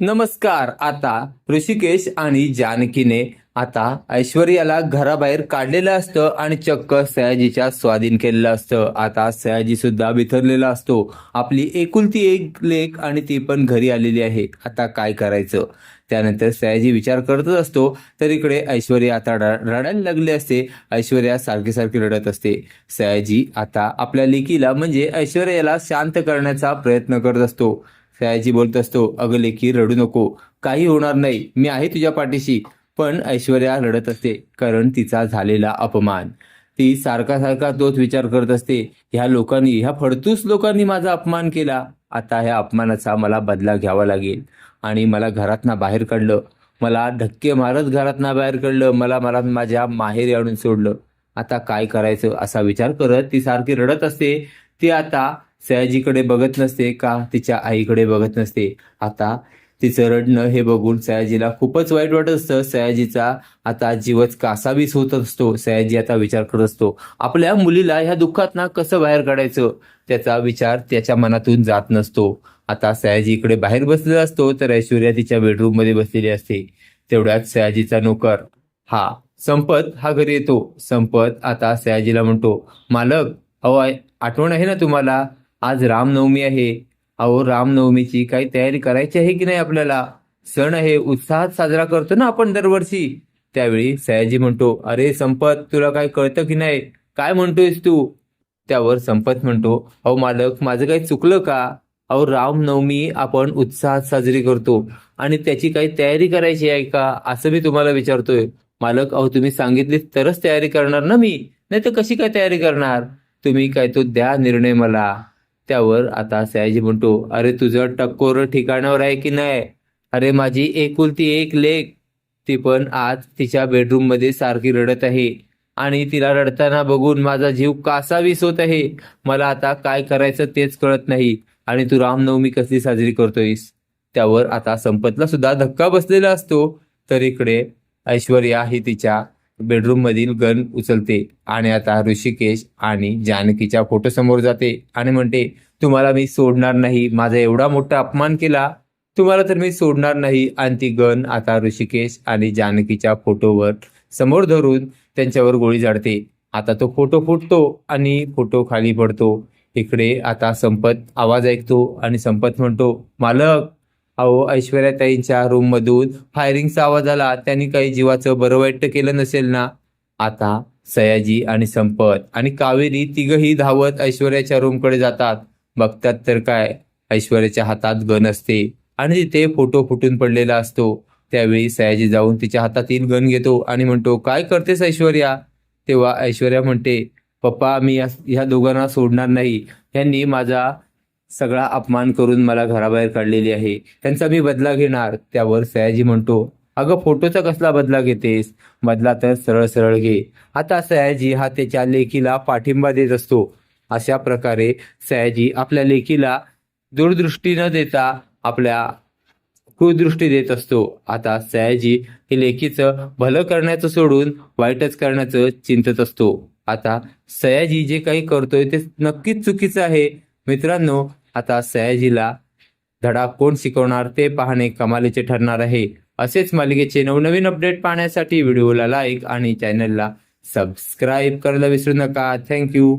नमस्कार. आता ऋषिकेश आणि जानकीने आता ऐश्वर्याला घराबाहेर काढलेलं असतं आणि चक्क सयाजीच्या स्वाधीन केलेलं असतं. आता सयाजी सुद्धा बिथरलेला असतो. आपली एकुलती एक लेख आणि ती पण घरी आलेली आहे. आता काय करायचं? त्यानंतर सयाजी विचार करतच असतो. तर इकडे ऐश्वर्या आता रडायला लागली असते. ऐश्वर्या सारखी सारखी रडत असते. सयाजी आता आपल्या लेकीला म्हणजे ऐश्वर्याला शांत करण्याचा प्रयत्न करत असतो. सयाजी बोलत असतो अगं लेखी रडू नको. काही होणार नाही. मी आहे तुझ्या पाठीशी. पण ऐश्वर्या रडत असते कारण तिचा झालेला अपमान. ती सारखा सारखा तोच विचार करत असते ह्या लोकांनी ह्या फडतूस लोकांनी माझा अपमान केला. आता ह्या अपमानाचा मला बदला घ्यावा लागेल. आणि मला घरातनं बाहेर काढलं. मला धक्के मारत घरातनं बाहेर काढलं. मला मला माझ्या माहेरी आणून सोडलं. आता काय करायचं असा विचार करत ती सारखी रडत असते. ती आता सयाजीकडे बघत नसते का? तिच्या आईकडे बघत नसते. आता तिचं रडणं हे बघून सयाजीला खूपच वाईट वाटत असतं. सयाजीचा आता जीवच कासावीस होत असतो. सयाजी आता विचार करत असतो आपल्या मुलीला ह्या दुःखात ना कसं बाहेर काढायचं? त्याचा विचार त्याच्या मनातून जात नसतो. आता सयाजी इकडे बाहेर बसलेला असतो तर ऐश्वर्या तिच्या बेडरूममध्ये बसलेली असते. तेवढ्यात सयाजीचा नोकर हा संपत हा घरी येतो. संपत आता सयाजीला म्हणतो मालक अहो आय- आठवण आहे ना तुम्हाला? आज रामनवमी आहे. अहो रामनवमीची काही तयारी करायची आहे की नाही आपल्याला? सण आहे उत्साहात साजरा करतो ना आपण दरवर्षी. त्यावेळी सयाजी म्हणतो अरे संपत तुला काय कळतं की नाही? काय म्हणतोयस तू? त्यावर संपत म्हणतो अहो मालक माझं काही चुकलं का? अहो रामनवमी आपण उत्साहात साजरी करतो. आणि त्याची काही तयारी करायची आहे का? असं मी तुम्हाला विचारतोय. मालक अहो तुम्ही सांगितली तरच तयारी करणार ना मी? नाही तर कशी काय तयारी करणार? तुम्ही काय तो द्या निर्णय मला. त्यावर आता सयाजी म्हणतो अरे तुझं टक्कोर ठिकाणावर आहे की नाही? अरे माझी एकुलती एक लेख ती पण आज तिच्या बेडरूममध्ये सारखी रडत आहे आणि तिला रडताना बघून माझा जीव कासावीस होत आहे. मला आता काय करायचं तेच कळत नाही आणि तू रामनवमी कसली साजरी करतोयस? त्यावर आता संपतला सुद्धा धक्का बसलेला असतो. तर इकडे ऐश्वर्या ही तिच्या बेडरूममधील गन उचलते आणि आता ऋषिकेश आणि जानकीच्या फोटो समोर जाते आणि म्हणते तुम्हाला मी सोडणार नाही. माझा एवढा मोठा अपमान केला. तुम्हाला तर मी सोडणार नाही. आणि ती गन आता ऋषिकेश आणि जानकीच्या फोटोवर समोर धरून त्यांच्यावर गोळी झाडते. आता तो फोटो फुटतो आणि फोटो खाली पडतो. इकडे आता संपत आवाज ऐकतो आणि संपत म्हणतो मालक अहो ऐश्वर्याताईंच्या रूम मधून फायरिंगचा आवाज आला. त्यांनी काही जीवाचं बरं वाईट केलं नसेल ना? आता सयाजी आणि संपत आणि कावेरी तिघही धावत ऐश्वर्याच्या रूमकडे जातात. बघतात तर काय? ऐश्वर्याच्या हातात गन असते आणि तिथे फोटो फुटून पडलेला असतो. त्यावेळी सयाजी जाऊन तिच्या हातातील गन घेतो आणि म्हणतो काय करतेस ऐश्वर्या? तेव्हा ऐश्वर्या म्हणते पप्पा मी या- ह्या दोघांना सोडणार नाही. यांनी माझा सगळा अपमान करून मला घराबाहेर काढलेली आहे. त्यांचा मी बदला घेणार त्यावर सयाजी म्हणतो अगं फोटोचा कसला बदला घेतेस? बदला तर सरळ सरळ घे. आता सयाजी हा त्याच्या लेकीला पाठिंबा देत असतो. अशा प्रकारे सयाजी आपल्या लेकीला दूरदृष्टी न देता आपल्या कुदृष्टी देत असतो. आता सयाजी हे लेकीचं भलं करण्याचं सोडून वाईटच करण्याचं चिंतत असतो. आता सयाजी जे काही करतोय ते नक्कीच चुकीचं आहे. मित्रांनो आता सयाजीला धडा कोण शिकवणार ते पाहणे कमालीचे ठरणार आहे. असेच मालिकेचे नवनवीन अपडेट पाहण्यासाठी व्हिडिओला लाईक आणि चॅनलला सबस्क्राईब करायला विसरू नका. थँक्यू